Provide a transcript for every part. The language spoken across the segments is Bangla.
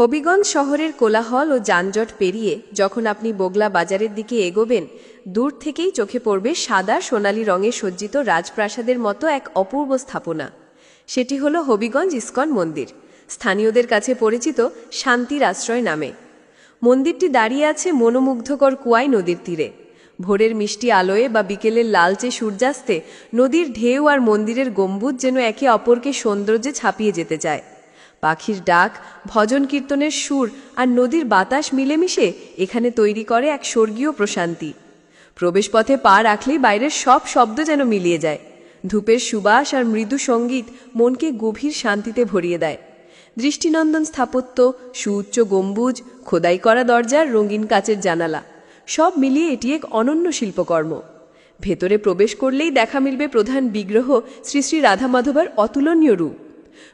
হবিগঞ্জ শহরের কোলাহল ও যানজট পেরিয়ে যখন আপনি বগলা বাজারের দিকে এগোবেন, দূর থেকেই চোখে পড়বে সাদা সোনালি রঙে সজ্জিত রাজপ্রাসাদের মতো এক অপূর্ব স্থাপনা। সেটি হল হবিগঞ্জ ইস্কন মন্দির, স্থানীয়দের কাছে পরিচিত শান্তির আশ্রয় নামে। মন্দিরটি দাঁড়িয়ে আছে মনোমুগ্ধকর কুয়াই নদীর তীরে। ভোরের মিষ্টি আলোয়ে বা বিকেলের লালচে সূর্যাস্তে নদীর ঢেউ আর মন্দিরের গম্বুজ যেন একে অপরকে সৌন্দর্যে ছাপিয়ে যেতে চায়। পাখির ডাক, ভজন কীর্তনের সুর আর নদীর বাতাস মিলেমিশে এখানে তৈরি করে এক স্বর্গীয় প্রশান্তি। প্রবেশপথে পা রাখলেই বাইরের সব শব্দ যেন মিলিয়ে যায়। ধূপের সুবাস আর মৃদু সংগীত মনকে গভীর শান্তিতে ভরিয়ে দেয়। দৃষ্টিনন্দন স্থাপত্য, সুউচ্চ গম্বুজ, খোদাই করা দরজার রঙিন কাচের জানালা, সব মিলিয়ে এটি এক অনন্য শিল্পকর্ম। ভেতরে প্রবেশ করলেই দেখা মিলবে প্রধান বিগ্রহ শ্রী শ্রী রাধা মাধবের অতুলনীয় রূপ।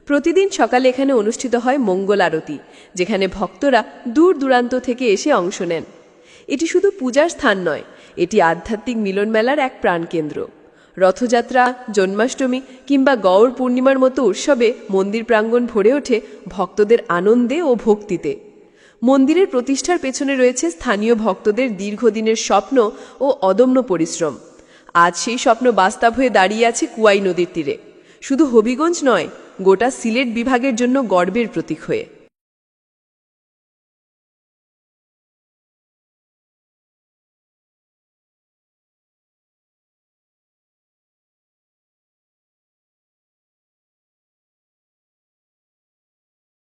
প্রতিদিন সকালে এখানে অনুষ্ঠিত হয় মঙ্গল আরতি, যেখানে ভক্তরা দূর দূরান্ত থেকে এসে অংশ নেন। এটি শুধু পূজার স্থান নয়, এটি আধ্যাত্মিক মিলন মেলার এক প্রাণকেন্দ্র রথযাত্রা, জন্মাষ্টমী কিংবা গৌর পূর্ণিমার মতো উৎসবে মন্দির প্রাঙ্গণ ভরে ওঠে ভক্তদের আনন্দে ও ভক্তিতে। মন্দিরের প্রতিষ্ঠার পেছনে রয়েছে স্থানীয় ভক্তদের দীর্ঘদিনের স্বপ্ন ও অদম্য পরিশ্রম। আজ সেই স্বপ্ন বাস্তব হয়ে দাঁড়িয়ে আছে কুয়াই নদীর তীরে। শুধু হবিগঞ্জ নয় গোটা সিলেট বিভাগের জন্য গর্বের প্রতীক হয়ে।